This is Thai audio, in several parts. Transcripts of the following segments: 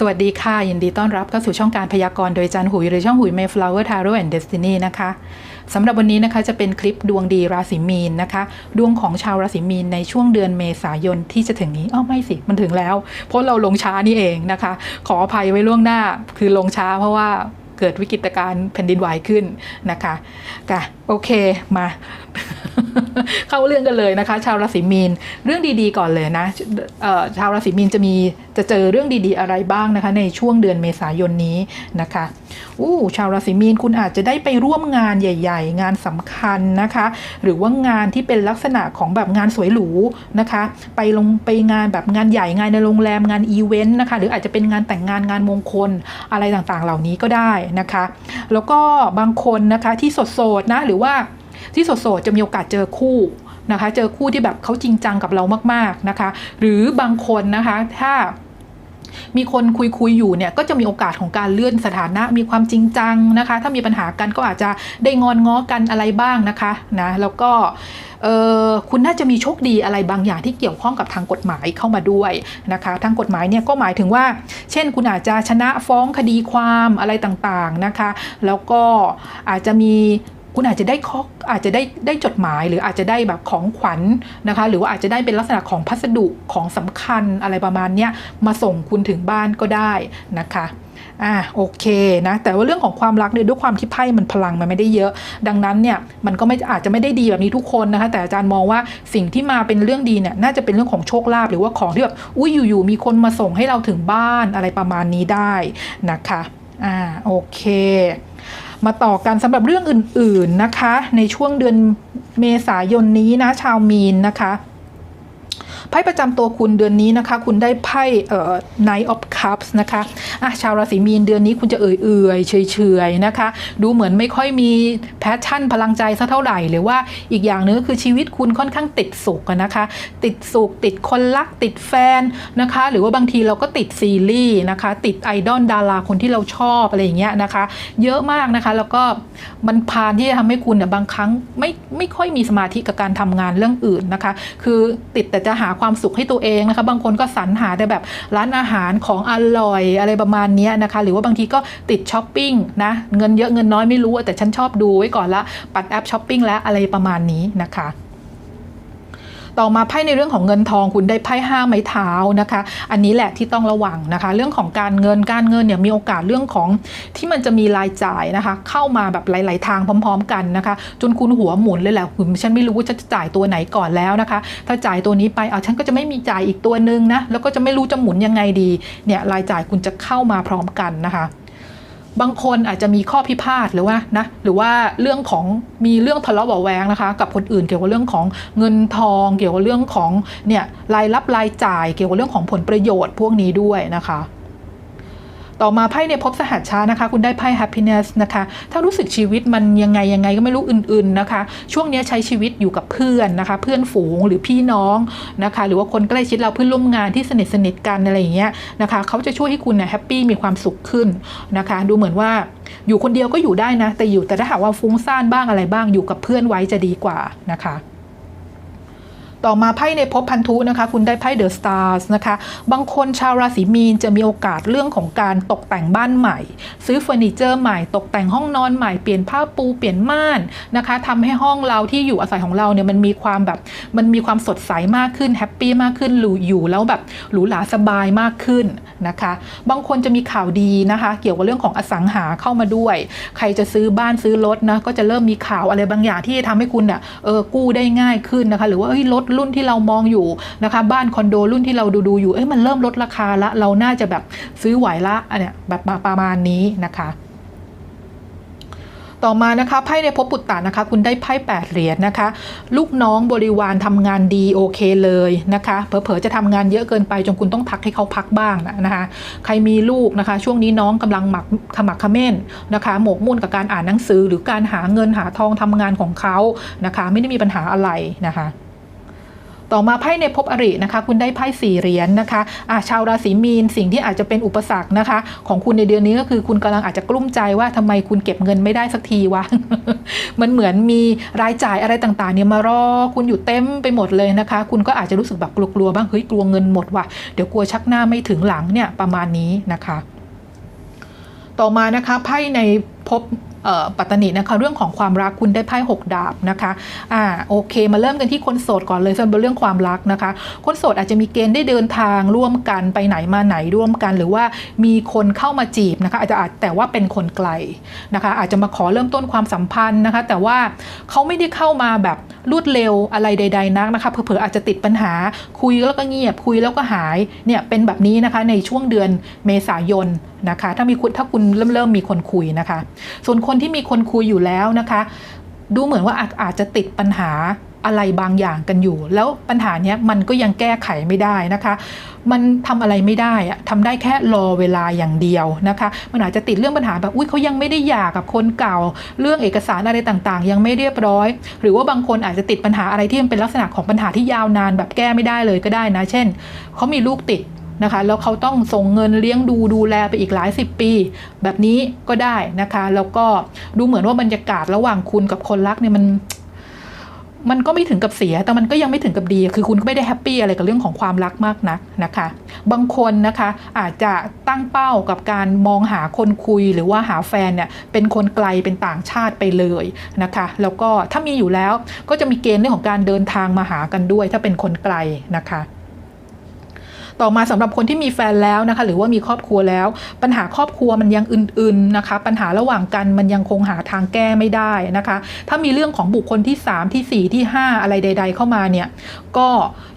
สวัสดีค่ะ ยินดีต้อนรับเข้าสู่ช่องการพยากรณ์โดยจันหุย หรือช่องหุย Mayflower Tarot and Destiny นะคะสำหรับวันนี้นะคะจะเป็นคลิปดวงดีราศีมีนนะคะ ดวงของชาวราศีมีนในช่วงเดือนเมษายนที่จะถึงนี้อ้อไม่สิมันถึงแล้ว เพราะเราลงช้านี่เองนะคะ ขออภัยไว้ล่วงหน้าคือลงช้าเพราะว่าเกิดวิกฤตการณ์แผ่นดินไหวขึ้นนะคะกะโอเคมา เข้าเรื่องกันเลยนะคะ ชาวราศีมีนเรื่องดีๆก่อนเลยนะชาวราศีมีนจะมีจะเจอเรื่องดีๆอะไรบ้างนะคะ ในช่วงเดือนเมษายนนี้นะคะอู้ชาวราศีมีนคุณอาจจะได้ไปร่วมงานใหญ่ ๆ งานสำคัญนะคะ หรือว่างานที่เป็นลักษณะของแบบงานสวยหรูนะคะ ไปลงไปงานแบบงานใหญ่งานในโรงแรมงานอีเวนต์นะคะ หรืออาจจะเป็นงานแต่งงานงานมงคลอะไรต่างๆ เหล่านี้ก็ได้นะคะ แล้วก็บางคนนะคะที่สดๆนะหรือว่า ที่โสดๆจะมีโอกาสเจอคู่นะคะ เจอคู่ที่แบบเขาจริงจังกับเรามากๆนะคะ หรือบางคนนะคะถ้ามีคนคุยคุยๆอยู่เนี่ยก็จะมีโอกาสของการเลื่อนสถานะมีความจริงจังนะคะ ถ้ามีปัญหากันก็อาจจะได้งอนง้อกันอะไรบ้างนะคะนะแล้วก็คุณน่าจะมีโชคดีอะไรบางอย่างที่เกี่ยวข้องกับทางกฎหมายเข้ามาด้วยนะคะ ทางกฎหมายเนี่ยก็หมายถึงว่า เช่น คุณอาจจะชนะฟ้องคดีความอะไรต่างๆนะคะ แล้วก็อาจจะมี คุณอาจจะได้ข้ออาจจะได้ได้จดหมาย หรืออาจจะได้แบบของขวัญนะคะ หรือว่าอาจจะได้เป็นลักษณะของพัสดุของสำคัญอะไรประมาณเนี้ยมาส่งคุณถึงบ้านก็ได้นะคะอ่าโอเคนะแต่ว่าเรื่องของความรักเนี่ยด้วยความที่ไพ่มันพลังมันไม่ได้เยอะ ดังนั้นเนี่ยมันก็ไม่อาจจะไม่ได้ดีแบบนี้ทุกคนนะคะ แต่อาจารย์มองว่าสิ่งที่มาเป็นเรื่องดีเนี่ยน่าจะเป็นเรื่องของโชคลาภหรือว่าของที่แบบอุ้ยอยู่ๆมีคนมาส่งให้เราถึงบ้านอะไรประมาณนี้ได้นะคะอ่าโอเค มาต่อกันสำหรับเรื่องอื่นๆนะคะ ในช่วงเดือนเมษายนนี้นะชาวมีนนะคะ พ่ประจำตัวคุณเดือนนี้นะคะ คุณได้ไพ่เอ่อ Knight of Cups นะคะอะชาวราศีมีนเดือนนี้คุณจะเอื่อยๆเฉยๆนะคะ ดูเหมือนไม่ค่อยมีแพชชั่นพลังใจสักเท่าไหร่หรือว่าอีกอย่างหนึงคือชีวิตคุณค่อนข้างติดสุขนะคะ ติดสุขติดคนรักติดแฟนนะคะ หรือว่าบางทีเราก็ติดซีรีส์นะคะ ติดไอดอลดาราคนที่เราชอบอะไรอย่างเงี้ยนะคะ เยอะมากนะคะแล้วก็มันพานที่จะทำให้คุณเนี่ยบางครั้งไม่ไม่ค่อยมีสมาธิกับการทำงานเรื่องอื่นนะคะ คือติดแต่จะหาความความสุขให้ตัวเองนะคะ บางคนก็สรรหาแต่แบบร้านอาหารของอร่อยอะไรประมาณนี้นะคะ หรือว่าบางทีก็ติดช้อปปิ้งนะ เงินเยอะเงินน้อยไม่รู้แต่ฉันชอบดูไว้ก่อนละปัดแอปช้อปปิ้งแล้วอะไรประมาณนี้นะคะ ต่อมาไพ่ในเรื่องของเงินทองคุณได้ไพ่ห้าไม้เท้านะคะ อันนี้แหละที่ต้องระวังนะคะ เรื่องของการเงินการเงินเนี่ยมีโอกาสเรื่องของที่มันจะมีรายจ่ายนะคะ เข้ามาแบบหลาย ๆ ทางพร้อม ๆ กันนะคะ จนคุณหัวหมุนเลยแหละคุณฉันไม่รู้ว่าจะจ่ายตัวไหนก่อนแล้วนะคะ ถ้าจ่ายตัวนี้ไปเอาฉันก็จะไม่มีจ่ายอีกตัวนึงนะแล้วก็จะไม่รู้จะหมุนยังไงดีเนี่ยรายจ่ายคุณจะเข้ามาพร้อมกันนะคะ บางคนอาจจะมีข้อพิพาทหรือว่านะหรือว่าเรื่องของมีเรื่องทะเลาะเบาะแวงนะคะ กับคนอื่นเกี่ยวกับเรื่องของเงินทอง เกี่ยวกับเรื่องของเนี่ยรายรับรายจ่าย เกี่ยวกับเรื่องของผลประโยชน์พวกนี้ด้วยนะคะ ต่อมาไพ่ในภพบสหัสช้านะคะ คุณได้ไพ่ happiness นะคะ ถ้ารู้สึกชีวิตมันยังไงยังไงก็ไม่รู้อื่นๆนะคะ ช่วงนี้ใช้ชีวิตอยู่กับเพื่อนนะคะ เพื่อนฝูงหรือพี่น้องนะคะ หรือว่าคนใกล้ชิดเราเพื่อนร่วมงานที่สนิทสนิทกันอะไรอย่างเงี้ยนะคะเขาจะช่วยให้คุณเนี่ยแฮปปี้มีความสุขขึ้นนะคะ ดูเหมือนว่าอยู่คนเดียวก็อยู่ได้นะ แต่อยู่แต่ถ้าหากว่าฟุ้งซ่านบ้างอะไรบ้างอยู่กับเพื่อนไว้จะดีกว่านะคะ ต่อมาไพ่ในภพพันธุนะคะ คุณได้ไพ่เดอะสตาร์สนะคะ บางคนชาวราศีมีนจะมีโอกาสเรื่องของการตกแต่งบ้านใหม่ ซื้อเฟอร์นิเจอร์ใหม่ตกแต่งห้องนอนใหม่เปลี่ยนผ้าปูเปลี่ยนม่านนะคะทำให้ห้องเราที่อยู่อาศัยของเราเนี่ยมันมีความแบบมันมีความสดใสมากขึ้นแฮปปี้มากขึ้นหรูอยู่แล้วแบบหรูหราสบายมากขึ้นนะคะ บางคนจะมีข่าวดีนะคะ เกี่ยวกับเรื่องของอสังหาเข้ามาด้วย ใครจะซื้อบ้านซื้อรถนะก็จะเริ่มมีข่าวอะไรบางอย่างที่จะทำให้คุณเนี่ยเออกู้ได้ง่ายขึ้นนะคะ หรือว่าเอ้ยรถรุ่นที่เรามองอยู่นะคะบ้านคอนโดรุ่นที่เราดูดูอยู่เอ้ยมันเริ่มลดราคาละเราน่าจะแบบซื้อไหวละอันเนี้ยแบบประมาณนี้นะคะต่อมานะคะไพ่ในภพปุตตะนะคะ คุณได้ไพ่แปดเหรียญนะคะ ลูกน้องบริวารทำงานดีโอเคเลยนะคะเผลอๆจะทำงานเยอะเกินไปจนคุณต้องพักให้เขาพักบ้างนะนะคะ ใครมีลูกนะคะ ช่วงนี้น้องกำลังหมักขมักเขม้นนะคะ หมกมุ่นกับการอ่านหนังสือหรือการหาเงินหาทองทำงานของเขานะคะ ไม่ได้มีปัญหาอะไรนะคะ ต่อมาไพ่ในภพอรินะคะ คุณได้ไพ่สี่เหรียญนะคะอ่าชาวราศีมีนสิ่งที่อาจจะเป็นอุปสรรคนะคะ ของคุณในเดือนนี้ก็คือคุณกำลังอาจจะกลุ้มใจว่าทำไมคุณเก็บเงินไม่ได้สักทีวะมันเหมือนมีรายจ่ายอะไรต่างๆ เนี่ยมารอคุณอยู่เต็มไปหมดเลยนะคะ คุณก็อาจจะรู้สึกแบบกลัวๆบ้างเฮ้ยกลัวเงินหมดว่ะเดี๋ยวกลัวชักหน้าไม่ถึงหลังเนี่ยประมาณนี้นะคะ ต่อมานะคะไพ่ในภพ ปัตตานินะคะเรื่องของความรักคุณได้ไพ่หกดาบนะคะอ่าโอเค มาเริ่มกันที่คนโสดก่อนเลยสำหรับเรื่องความรักนะคะ คนโสดอาจจะมีเกณฑ์ได้เดินทางร่วมกันไปไหนมาไหนร่วมกัน หรือว่ามีคนเข้ามาจีบนะคะอาจจะอาจแต่ว่าเป็นคนไกลนะคะ อาจจะมาขอเริ่มต้นความสัมพันธ์นะคะ แต่ว่าเขาไม่ได้เข้ามาแบบรวดเร็วอะไรใด ๆนักนะคะเผลอๆอาจจะติดปัญหา คุยแล้วก็เงียบคุยแล้วก็หายเนี่ยเป็นแบบนี้นะคะในช่วงเดือนเมษายนนะคะ ถ้ามีคุณถ้าคุณเริ่มเริ่มมีคนคุยนะคะ ส่วนคนที่มีคนคุยอยู่แล้วนะคะ ดูเหมือนว่าอาจจะติดปัญหาอะไรบางอย่างกันอยู่ แล้วปัญหาเนี้ยมันก็ยังแก้ไขไม่ได้นะคะ มันทำอะไรไม่ได้อะทำได้แค่รอเวลาอย่างเดียวนะคะ มันอาจจะติดเรื่องปัญหาแบบอุ้ยเขายังไม่ได้หย่ากับคนเก่า เรื่องเอกสารอะไรต่างๆ ยังไม่เรียบร้อย หรือว่าบางคนอาจจะติดปัญหาอะไรที่มันเป็นลักษณะของปัญหาที่ยาวนานแบบแก้ไม่ได้เลยก็ได้นะ เช่นเขามีลูกติด นะคะ แล้วเขาต้องส่งเงินเลี้ยงดูดูแลไปอีกหลายสิบปี แบบนี้ก็ได้นะคะ แล้วก็ดูเหมือนว่าบรรยากาศระหว่างคุณกับคนรักเนี่ยมันมันก็ไม่ถึงกับเสีย แต่มันก็ยังไม่ถึงกับดี คือคุณก็ไม่ได้แฮปปี้อะไรกับเรื่องของความรักมากนักนะคะ บางคนนะคะอาจจะตั้งเป้ากับการมองหาคนคุยหรือว่าหาแฟนเนี่ยเป็นคนไกลเป็นต่างชาติไปเลยนะคะ แล้วก็ถ้ามีอยู่แล้วก็จะมีเกณฑ์เรื่องของการเดินทางมาหากันด้วย ถ้าเป็นคนไกลนะคะ ต่อมาสำหรับคนที่มีแฟนแล้วนะคะ หรือว่ามีครอบครัวแล้ว ปัญหาครอบครัวมันยังอื่นๆนะคะ ปัญหาระหว่างกันมันยังคงหาทางแก้ไม่ได้นะคะ ถ้ามีเรื่องของบุคคลที่ 3 ที่ 4 ที่ 5 อะไรใด ๆ เข้ามาเนี่ยก็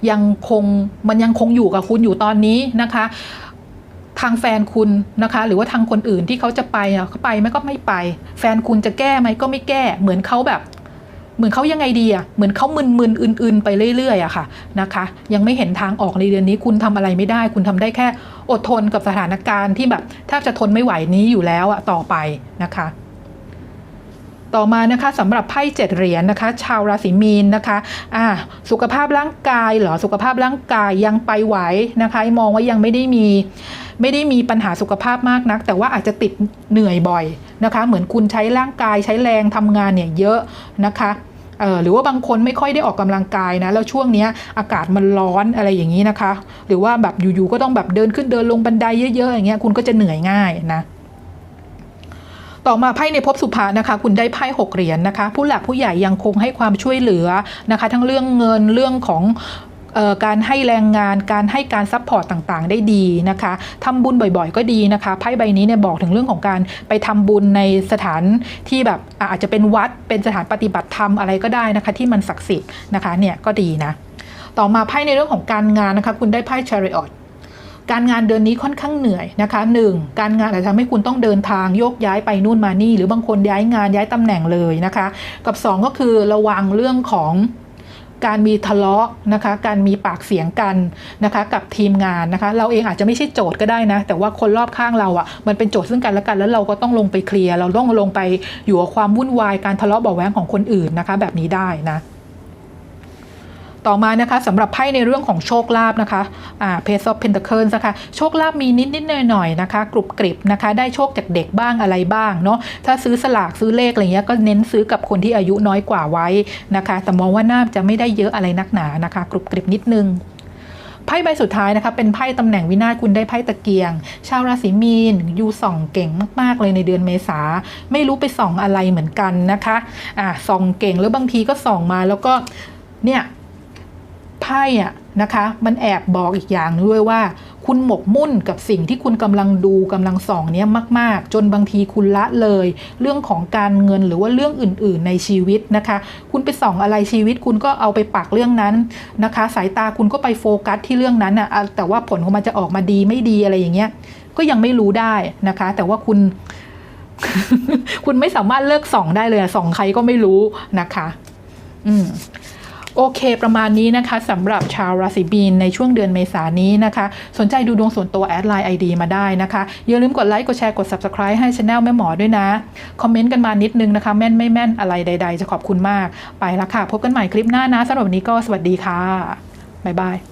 ยังคงมันยังคงอยู่กับคุณอยู่ตอนนี้นะคะทางแฟนคุณนะคะ หรือว่าทางคนอื่นที่เขาจะไปอะเขาไปไหมก็ไม่ไป แฟนคุณจะแก้ไหมก็ไม่แก้ เหมือนเขาแบบ เหมือนเขายังไงดีอะเหมือนเขามึนๆอื่นๆ ไปเรื่อยๆอะค่ะนะคะ ยังไม่เห็นทางออกในเดือนนี้ คุณทำอะไรไม่ได้ คุณทำได้แค่อดทนกับสถานการณ์ที่แบบแทบจะทนไม่ไหวนี้อยู่แล้วอะต่อไปนะคะต่อมานะคะสำหรับไพ่เจ็ดเหรียญนะคะ ชาวราศีมีนนะคะอ่าสุขภาพร่างกายเหรอสุขภาพร่างกายยังไปไหวนะคะ มองว่ายังไม่ได้มีไม่ได้มีปัญหาสุขภาพมากนัก แต่ว่าอาจจะติดเหนื่อยบ่อยนะคะ เหมือนคุณใช้ร่างกายใช้แรงทำงานเนี่ยเยอะนะคะ เออหรือว่าบางคนไม่ค่อยได้ออกกำลังกายนะแล้วช่วงเนี้ยอากาศมันร้อนอะไรอย่างนี้นะคะ หรือว่าแบบอยู่ๆก็ต้องแบบเดินขึ้นเดินลงบันไดเยอะๆอย่างเงี้ยคุณก็จะเหนื่อยง่ายนะต่อมาไพ่ในภพสุภานะคะ คุณได้ไพ่หกเหรียญนะคะ ผู้หลักผู้ใหญ่ยังคงให้ความช่วยเหลือนะคะ ทั้งเรื่องเงินเรื่องของ การให้แรงงานการให้การซัพพอร์ตต่างๆ ได้ดีนะคะทำบุญบ่อยๆ ก็ดีนะคะไพ่ใบนี้เนี่ยบอกถึงเรื่องของการไปทำบุญในสถานที่แบบอาจจะเป็นวัดเป็นสถานปฏิบัติธรรมอะไรก็ได้นะคะ ที่มันศักดิ์สิทธิ์นะคะเนี่ยก็ดีนะต่อมาไพ่ในเรื่องของการงานนะคะ คุณได้ไพ่ chariot การงานเดือนนี้ค่อนข้างเหนื่อยนะคะหนึ่งการงานอาจจะทำให้คุณต้องเดินทางโยกย้ายไปนู่นมานี่ หรือบางคนย้ายงานย้ายตำแหน่งเลยนะคะ กับสองก็คือระวังเรื่องของ การมีทะเลาะนะคะ การมีปากเสียงกันนะคะกับทีมงานนะคะ เราเองอาจจะไม่ใช่โจทย์ก็ได้นะ แต่ว่าคนรอบข้างเราอะ่ะมันเป็นโจทย์ซึ่งกันและกัน แล้วเราก็ต้องลงไปเคลียร์ เราต้องลงไปอยู่กับความวุ่นวายการทะเลาะเบาแหวงของคนอื่นนะคะ แบบนี้ได้นะ ต่อมานะคะสำหรับไพ่ในเรื่องของโชคลาภนะคะอ่า Page of Pentacles นะคะโชคลาภมีนิดนิดหน่อยหน่อยนะคะ กรุบกริบนะคะ ได้โชคจากเด็กบ้างอะไรบ้างเนาะถ้าซื้อสลากซื้อเลขอะไรเงี้ยก็เน้นซื้อกับคนที่อายุน้อยกว่าไว้นะคะ แต่มองว่าน่าจะไม่ได้เยอะอะไรนักหนานะคะ กรุบกริบนิดนึงไพ่ใบสุดท้ายนะคะเป็นไพ่ตำแหน่งวินาศคุณได้ไพ่ตะเกียง ชาวราศีมีนยูส่องเก่งมากๆเลยในเดือนเมษาไม่รู้ไปส่องอะไรเหมือนกันนะคะอ่าส่องเก่งแล้วบางทีก็ส่องมาแล้วก็เนี่ย ไพ่อะนะคะมันแอบบอกอีกอย่างนึงด้วยว่า คุณหมกมุ่นกับสิ่งที่คุณกำลังดูกำลังส่องเนี้ยมาก ๆ จนบางทีคุณละเลย เรื่องของการเงินหรือว่าเรื่องอื่น ๆ ในชีวิตนะคะ คุณไปส่องอะไรชีวิต คุณก็เอาไปปักเรื่องนั้นนะคะ สายตาคุณก็ไปโฟกัสที่เรื่องนั้นอะแต่ว่าผลของมันจะออกมาดีไม่ดีอะไรอย่างเงี้ยก็ยังไม่รู้ได้นะคะ แต่ว่าคุณคุณไม่สามารถเลิกส่องได้เลยส่องใครก็ไม่รู้นะคะ อืม โอเค ประมาณนี้นะคะสำหรับชาวราศีบีนในช่วงเดือนเมษายนนี้นะคะ สนใจดูดวงส่วนตัวแอดไลน์ไอดีมาได้นะคะ อย่าลืมกดไลค์กดแชร์กด Subscribe ให้ช anel แม่หมอด้วยนะ คอมเมนต์กันมานิดนึงนะคะ แม่นไม่แม่นอะไรใด ๆ จะขอบคุณมากไปละค่ะ พบกันใหม่คลิปหน้านะสำหรับวันนี้ก็สวัสดีค่ะบ๊ายบาย